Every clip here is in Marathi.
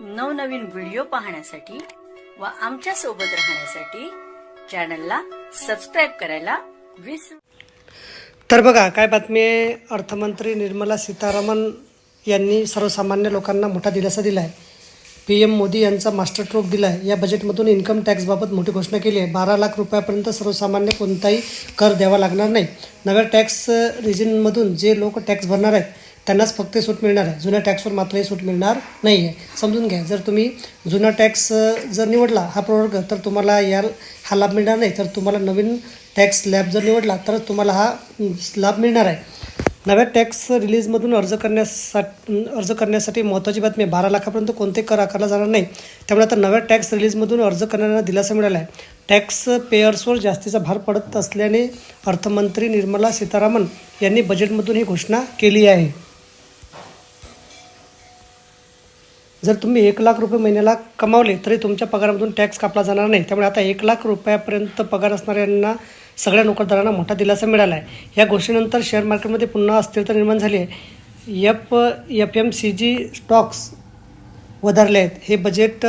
नवनवीन व्हिडिओ पाहण्यासाठी व आमच्यासोबत राहण्यासाठी चॅनलला सबस्क्राईब करायला विसरू तर बघा काय बातमी आहे? अर्थमंत्री निर्मला सीतारामन यांनी सर्वसामान्य लोकांना मोठा दिलासा दिला आहे पी एम मोदी यांचा मास्टर स्ट्रोक दिला आहे या बजेटमधून इन्कम टॅक्सबाबत मोठी घोषणा केली आहे. बारा लाख रुपयापर्यंत सर्वसामान्य कोणताही कर द्यावा लागणार नाही. नव्या टॅक्स रिजनमधून जे लोक टॅक्स भरणार आहेत त्यांनाच फक्त सूट मिळणार आहे. जुन्या टॅक्सवर मात्र हे सूट मिळणार नाही आहे समजून घ्या. जर तुम्ही जुना टॅक्स जर निवडला हा प्रवर्ग तर तुम्हाला या हा लाभ मिळणार नाही. तर तुम्हाला नवीन टॅक्स स्लॅब जर निवडला तरच तुम्हाला हा लाभ मिळणार आहे. नव्या टॅक्स रिलीजमधून अर्ज करण्यासाठी अर्ज करण्यासाठी महत्त्वाची बातमी बारा लाखापर्यंत कोणते कर आकारला जाणार नाही. त्यामुळे आता नव्या टॅक्स रिलीजमधून अर्ज करणाऱ्यांना दिलासा मिळाला आहे. टॅक्स पेअर्सवर जास्तीचा भार पडत असल्याने अर्थमंत्री निर्मला सीतारामन यांनी बजेटमधून ही घोषणा केली आहे. जर तुम्ही एक लाख रुपये महिन्याला कमावले तरी तुमच्या पगारामधून टॅक्स कापला जाणार नाही. त्यामुळे आता एक लाख रुपयापर्यंत पगार असणाऱ्यांना सगळ्या नोकरदारांना मोठा दिलासा मिळाला आहे. या गोष्टीनंतर शेअर मार्केटमध्ये पुन्हा अस्थिरता निर्माण झाली आहे. F F M C G stocks वधारले आहेत. हे बजेट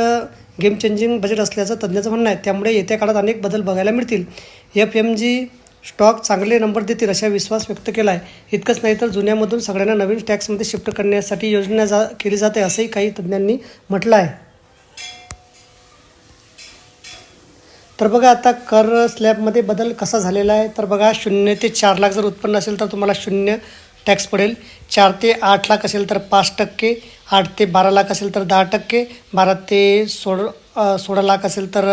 गेम चेंजिंग बजेट असल्याचं तज्ज्ञाचं म्हणणं आहे. त्यामुळे येत्या काळात अनेक बदल बघायला मिळतील. एफ एम जी स्टॉक चांगले नंबर देतील अशा विश्वास व्यक्त केला आहे इतकंच नाही तर जुन्यामधून सगळ्यांना नवीन टॅक्समध्ये शिफ्ट करण्यासाठी योजना जा केली जाते असंही काही तज्ज्ञांनी म्हटलं आहे तर बघा आता कर स्लॅबमध्ये बदल कसा झालेला आहे? तर बघा शून्य ते चार लाख जर उत्पन्न असेल तर तुम्हाला शून्य टॅक्स पडेल. चार ते आठ लाख असेल तर पाच टक्के आठ ते बारा लाख असेल तर दहा टक्के बारा ते सोळा सोळा लाख असेल तर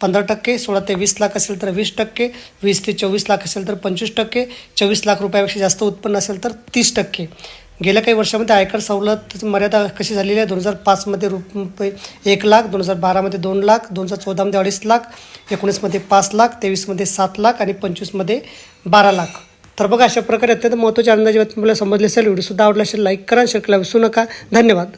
पंधरा टक्के सोळा ते वीस लाख असेल तर वीस टक्के वीस ते चोवीस लाख असेल तर पंचवीस टक्के चोवीस लाख रुपयापेक्षा जास्त उत्पन्न असेल तर तीस टक्के. गेल्या काही वर्षामध्ये आयकर सवलत मर्यादा कशी झालेली आहे? दोन हजार पाचमध्ये रुपये एक लाख दोन हजार बारामध्ये दोन लाख दोन हजार चौदामध्ये अडीच लाख एकोणीसमध्ये पाच लाख तेवीसमध्ये सात लाख आणि पंचवीसमध्ये बारा लाख. तर बघा अशा प्रकारे अत्यंत महत्त्वाच्या अंदाजे बातमी मला असेल. व्हिडिओसुद्धा आवडला असेल लाईक करा शेअर करायला विसरू नका. धन्यवाद.